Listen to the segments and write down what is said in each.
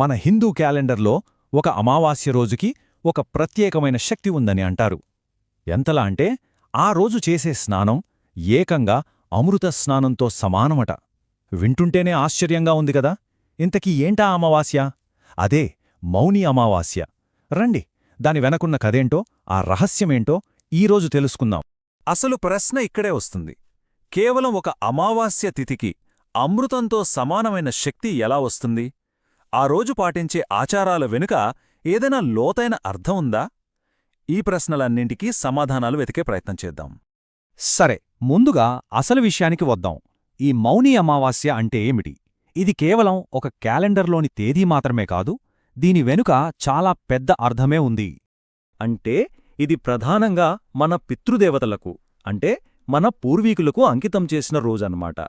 మన హిందూ క్యాలెండర్లో ఒక అమావాస్య రోజుకి ఒక ప్రత్యేకమైన శక్తి ఉందని అంటారు. ఎంతలా అంటే ఆ రోజు చేసే స్నానం ఏకంగా అమృత స్నానంతో సమానమట. వింటుంటేనే ఆశ్చర్యంగా ఉంది కదా. ఇంతకీ ఏంటా అమావాస్య? అదే మౌని అమావాస్య. రండి దాని వెనకున్న కదేంటో ఆ రహస్యమేంటో ఈరోజు తెలుసుకుందాం. అసలు ప్రశ్న ఇక్కడే వస్తుంది. కేవలం ఒక అమావాస్య తిథికి అమృతంతో సమానమైన శక్తి ఎలా వస్తుంది? ఆ రోజు పాటించే ఆచారాల వెనుక ఏదైనా లోతైన అర్థం ఉందా? ఈ ప్రశ్నలన్నింటికీ సమాధానాలు వెతికే ప్రయత్నం చేద్దాం. సరే ముందుగా అసలు విషయానికి వద్దాం. ఈ మౌని అమావాస్య అంటే ఏమిటి? ఇది కేవలం ఒక క్యాలెండర్లోని తేదీ మాత్రమే కాదు దీని వెనుక చాలా పెద్ద అర్థమే ఉంది. అంటే ఇది ప్రధానంగా మన పితృదేవతలకు అంటే మన పూర్వీకులకు అంకితం చేసిన రోజన్నమాట.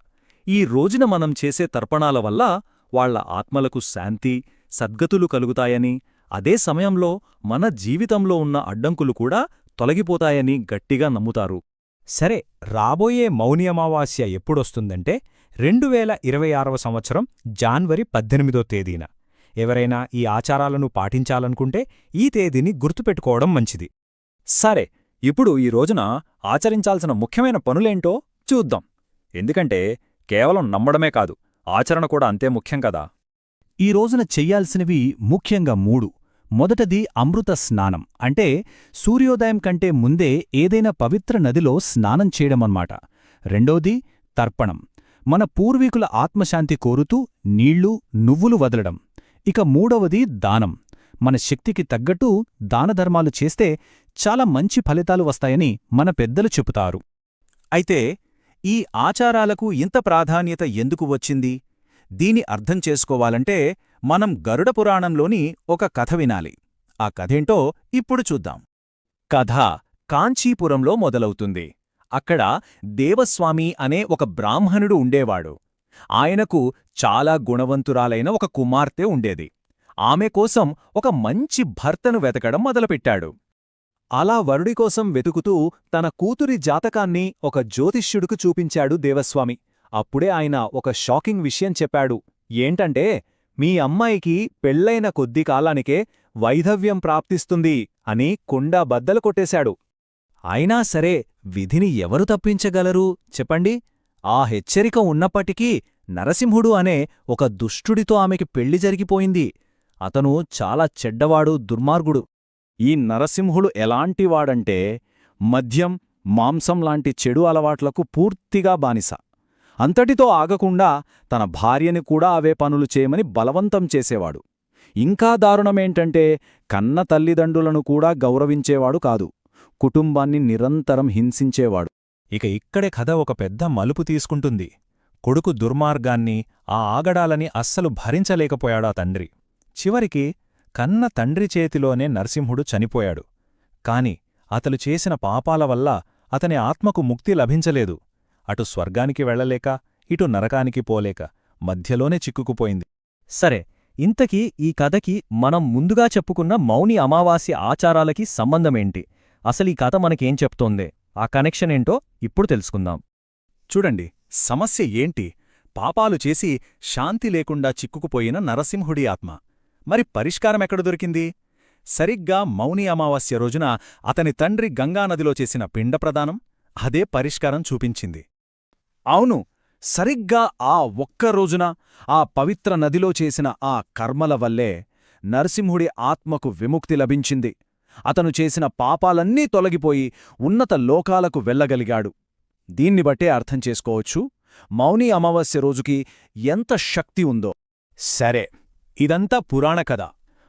ఈ రోజున మనం చేసే తర్పణాల వల్ల వాళ్ళ ఆత్మలకు శాంతి సద్గతులు కలుగుతాయని అదే సమయంలో మన జీవితంలో ఉన్న అడ్డంకులు కూడా తొలగిపోతాయని గట్టిగా నమ్ముతారు. సరే రాబోయే మౌని అమావాస్య ఎప్పుడొస్తుందంటే రెండు వేల ఇరవై ఆరవ సంవత్సరం జాన్వరి పద్దెనిమిదో తేదీన. ఎవరైనా ఈ ఆచారాలను పాటించాలనుకుంటే ఈ తేదీని గుర్తుపెట్టుకోవడం మంచిది. సరే ఇప్పుడు ఈ రోజున ఆచరించాల్సిన ముఖ్యమైన పనులేంటో చూద్దాం. ఎందుకంటే కేవలం నమ్మడమే కాదు. ఆచరణ కూడా అంతే ముఖ్యం కదా? ఈ రోజున చెయ్యాల్సినవి ముఖ్యంగా మూడు. మొదటది అమృత స్నానం. అంటే సూర్యోదయం కంటే ముందే ఏదైనా పవిత్ర నదిలో స్నానం చేయడమన్నమాట. రెండోది తర్పణం. మన పూర్వీకుల ఆత్మశాంతి కోరుతూ నీళ్ళు నువ్వులు వదలడం. ఇక మూడవది దానం. మన శక్తికి తగ్గట్టు దానధర్మాలు చేస్తే చాలా మంచి ఫలితాలు వస్తాయని మన పెద్దలు చెబుతారు. అయితే ఈ ఆచారాలకు ఇంత ప్రాధాన్యత ఎందుకు వచ్చింది? దీని అర్థం చేసుకోవాలంటే మనం గరుడ పురాణంలోని ఒక కథ వినాలి. ఆ కథేంటో ఇప్పుడు చూద్దాం. కథ కాంచీపురంలో మొదలవుతుంది. అక్కడ దేవస్వామి అనే ఒక బ్రాహ్మణుడు ఉండేవాడు. ఆయనకు చాలా గుణవంతురాలైన ఒక కుమార్తె ఉండేది. ఆమె కోసం ఒక మంచి భర్తను వెతకడం మొదలుపెట్టాడు. అలా వరుడి కోసం వెతుకుతూ తన కూతురి జాతకాన్ని ఒక జ్యోతిష్యుడుకు చూపించాడు దేవస్వామి. అప్పుడే ఆయన ఒక షాకింగ్ విషయం చెప్పాడు. ఏంటంటే మీ అమ్మాయికి పెళ్ళైన కొద్ది కాలానికే వైధవ్యం ప్రాప్తిస్తుంది అని కుండా బద్దలు కొట్టేశాడు. అయినా సరే విధిని ఎవరు తప్పించగలరు? చెప్పండి. ఆ హెచ్చరిక ఉన్నప్పటికీ నరసింహుడు అనే ఒక దుష్టుడితో ఆమెకి పెళ్ళి జరిగిపోయింది. అతను చాలా చెడ్డవాడు దుర్మార్గుడు. ఈ నరసింహుడు ఎలాంటివాడంటే మద్యం మాంసం లాంటి చెడు అలవాట్లకు పూర్తిగా బానిస. అంతటితో ఆగకుండా తన భార్యని కూడా అవే పనులు చేయమని బలవంతం చేసేవాడు. ఇంకా దారుణమేంటంటే కన్న తల్లిదండ్రులను కూడా గౌరవించేవాడు కాదు. కుటుంబాన్ని నిరంతరం హింసించేవాడు. ఇక ఇక్కడే కథ ఒక పెద్ద మలుపు తీసుకుంటుంది. కొడుకు దుర్మార్గాన్ని ఆ ఆగడాలని అస్సలు భరించలేకపోయాడా తండ్రి. చివరికి కన్న తండ్రి చేతిలోనే నరసింహుడు చనిపోయాడు. కాని అతలు చేసిన పాపాల వల్ల అతని ఆత్మకు ముక్తి లభించలేదు. అటు స్వర్గానికి వెళ్ళలేక ఇటు నరకానికి పోలేక మధ్యలోనే చిక్కుకుపోయింది. సరే ఇంతకీ ఈ కథకి మనం ముందుగా చెప్పుకున్న మౌని అమావాస్య ఆచారాలకి సంబంధమేంటి? అసలీ కథ మనకేం చెప్తోందే? ఆ కనెక్షన్ ఏంటో ఇప్పుడు తెలుసుకుందాం. చూడండి సమస్య ఏంటి? పాపాలు చేసి శాంతి లేకుండా చిక్కుకుపోయిన నరసింహుడి ఆత్మ. మరి పరిష్కారం ఎక్కడ దొరికింది? సరిగ్గా మౌని అమావాస్య రోజున అతని తండ్రి గంగానదిలో చేసిన పిండప్రదానం అదే పరిష్కారం చూపించింది. అవును సరిగ్గా ఆ ఒక్క రోజున ఆ పవిత్ర నదిలో చేసిన ఆ కర్మల వల్లే నరసింహుడి ఆత్మకు విముక్తి లభించింది. అతను చేసిన పాపాలన్నీ తొలగిపోయి ఉన్నత లోకాలకు వెళ్ళగలిగాడు. దీన్ని బట్టే అర్థం చేసుకోవచ్చు మౌని అమావాస్య రోజుకి ఎంత శక్తి ఉందో. సరే ఇదంతా పురాణ కథ.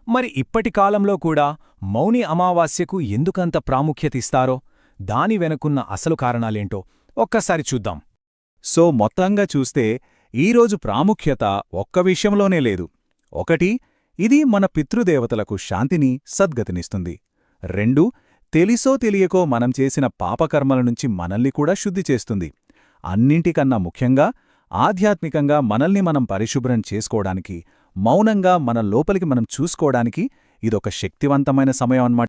మరి ఇప్పటి కాలంలో కూడా మౌని అమావాస్యకు ఎందుకంత ప్రాముఖ్యతిస్తారో దాని వెనుకున్న అసలు కారణాలేంటో ఒక్కసారి చూద్దాం. సో మొత్తంగా చూస్తే ఈరోజు ప్రాముఖ్యత ఒక్క విషయంలోనే లేదు. ఒకటి ఇది మన పితృదేవతలకు శాంతిని సద్గతినిస్తుంది. రెండు తెలిసో తెలియకో మనం చేసిన పాపకర్మల నుంచి మనల్ని కూడా శుద్ధి చేస్తుంది. అన్నింటికన్నా ముఖ్యంగా ఆధ్యాత్మికంగా మనల్ని మనం పరిశుభ్రం చేసుకోవడానికి మౌనంగా మన లోపలికి మనం చూసుకోవడానికి ఇదొక శక్తివంతమైన సమయం అన్నమాట.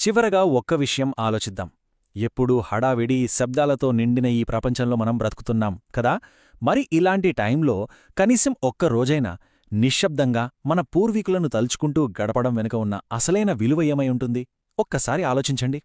చివరగా ఒక్క విషయం ఆలోచిద్దాం. ఎప్పుడూ హడావిడి శబ్దాలతో నిండిన ఈ ప్రపంచంలో మనం బ్రతుకుతున్నాం కదా? మరి ఇలాంటి టైంలో కనీసం ఒక్క రోజైనా నిశ్శబ్దంగా మన పూర్వీకులను తలుచుకుంటూ గడపడం వెనుక ఉన్న అసలైన విలువ ఏమై ఉంటుంది? ఒక్కసారి ఆలోచించండి.